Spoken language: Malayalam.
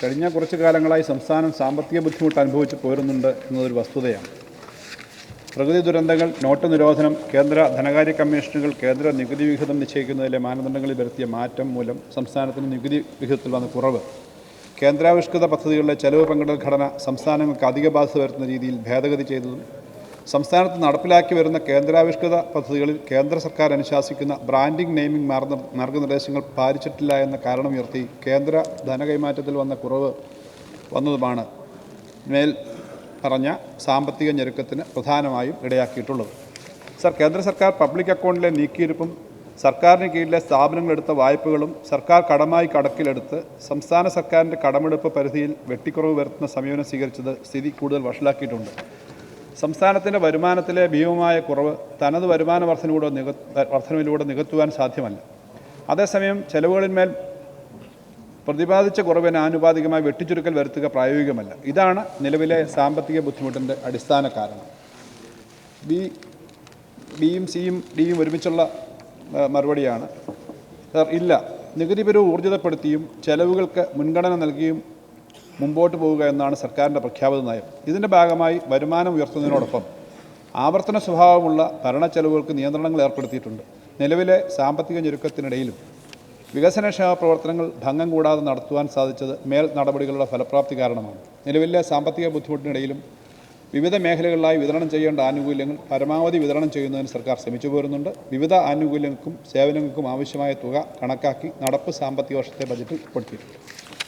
കഴിഞ്ഞ കുറച്ച് കാലങ്ങളായി സംസ്ഥാനം സാമ്പത്തിക ബുദ്ധിമുട്ട് അനുഭവിച്ച് പോരുന്നുണ്ട് എന്നതൊരു വസ്തുതയാണ്. പ്രകൃതി ദുരന്തങ്ങൾ നോട്ട് നിരോധനം കേന്ദ്ര ധനകാര്യ കമ്മീഷനുകൾ കേന്ദ്ര നികുതി വിഹിതം നിശ്ചയിക്കുന്നതിലെ മാനദണ്ഡങ്ങളിൽ വരുത്തിയ മാറ്റം മൂലം സംസ്ഥാനത്തിന് നികുതി വിഹിതത്തിൽ വന്ന കുറവ്. കേന്ദ്രാവിഷ്കൃത പദ്ധതികളിലെ ചെലവ് പങ്കിടൽ ഘടന സംസ്ഥാനങ്ങൾക്ക് അധിക ബാധ്യത വരുത്തുന്ന രീതിയിൽ ഭേദഗതി ചെയ്തതും സംസ്ഥാനത്ത് നടപ്പിലാക്കി വരുന്ന കേന്ദ്രാവിഷ്കൃത പദ്ധതികളിൽ കേന്ദ്ര സർക്കാർ അനുശാസിക്കുന്ന ബ്രാൻഡിംഗ് നെയിമിംഗ് മാർഗ മാർഗനിർദ്ദേശങ്ങൾ പാലിച്ചിട്ടില്ല എന്ന കാരണമുയർത്തി കേന്ദ്ര ധനകൈമാറ്റത്തിൽ വന്ന കുറവ് വന്നതുമാണ് മേൽ പറഞ്ഞ സാമ്പത്തിക ഞെരുക്കത്തിന് പ്രധാനമായും ഇടയാക്കിയിട്ടുള്ളത്. സർ കേന്ദ്ര സർക്കാർ പബ്ലിക് അക്കൗണ്ടിലെ നീക്കിയിരുപ്പും സർക്കാരിന് കീഴിലെ സ്ഥാപനങ്ങളെടുത്ത വായ്പകളും സർക്കാർ കടമായി കടക്കിലെടുത്ത് സംസ്ഥാന സർക്കാരിന്റെ കടമെടുപ്പ് പരിധിയിൽ വെട്ടിക്കുറവ് വരുത്തുന്ന സമീപനം സ്വീകരിച്ചത് സ്ഥിതി കൂടുതൽ വഷളാക്കിയിട്ടുണ്ട്. സംസ്ഥാനത്തിന്റെ വരുമാനത്തിലെ ഭീമമായ കുറവ് തനത് വരുമാന വർധനയിലൂടെ നിക വർധനവിലൂടെ നികത്തുവാൻ സാധ്യമല്ല. അതേസമയം ചെലവുകളിന്മേൽ പ്രതിപാദിച്ച കുറവിന് ആനുപാതികമായി വെട്ടിച്ചുരുക്കൽ വരുത്തുക പ്രായോഗികമല്ല. ഇതാണ് നിലവിലെ സാമ്പത്തിക ബുദ്ധിമുട്ടിന്റെ അടിസ്ഥാന കാരണം. ബി ബിയും സിയും ഡിയും ഒരുമിച്ചുള്ള മറുപടിയാണ്. സർ ഇല്ല. നികുതി പിരിവ് ഊർജിതപ്പെടുത്തിയും ചെലവുകൾക്ക് മുൻഗണന നൽകിയും മുമ്പോട്ട് പോവുക എന്നാണ് സർക്കാരിന്റെ പ്രഖ്യാപിത നയം. ഇതിന്റെ ഭാഗമായി വരുമാനം ഉയർത്തുന്നതിനോടൊപ്പം ആവർത്തന സ്വഭാവമുള്ള ഭരണ ചെലവുകൾക്ക് നിയന്ത്രണങ്ങൾ ഏർപ്പെടുത്തിയിട്ടുണ്ട്. നിലവിലെ സാമ്പത്തിക ഞെരുക്കത്തിനിടയിലും വികസനക്ഷേമ പ്രവർത്തനങ്ങൾ ഭംഗം കൂടാതെ നടത്തുവാൻ സാധിച്ചത് മേൽ നടപടികളുടെ ഫലപ്രാപ്തി കാരണമാണ്. നിലവിലെ സാമ്പത്തിക ബുദ്ധിമുട്ടിനിടയിലും വിവിധ മേഖലകളിലായി വിതരണം ചെയ്യേണ്ട ആനുകൂല്യങ്ങൾ പരമാവധി വിതരണം ചെയ്യുന്നതിന് സർക്കാർ ശ്രമിച്ചു പോരുന്നുണ്ട്. വിവിധ ആനുകൂല്യങ്ങൾക്കും സേവനങ്ങൾക്കും ആവശ്യമായ തുക കണക്കാക്കി നടപ്പ് സാമ്പത്തിക വർഷത്തെ ബജറ്റിൽ ഉൾപ്പെടുത്തിയിട്ടുണ്ട്.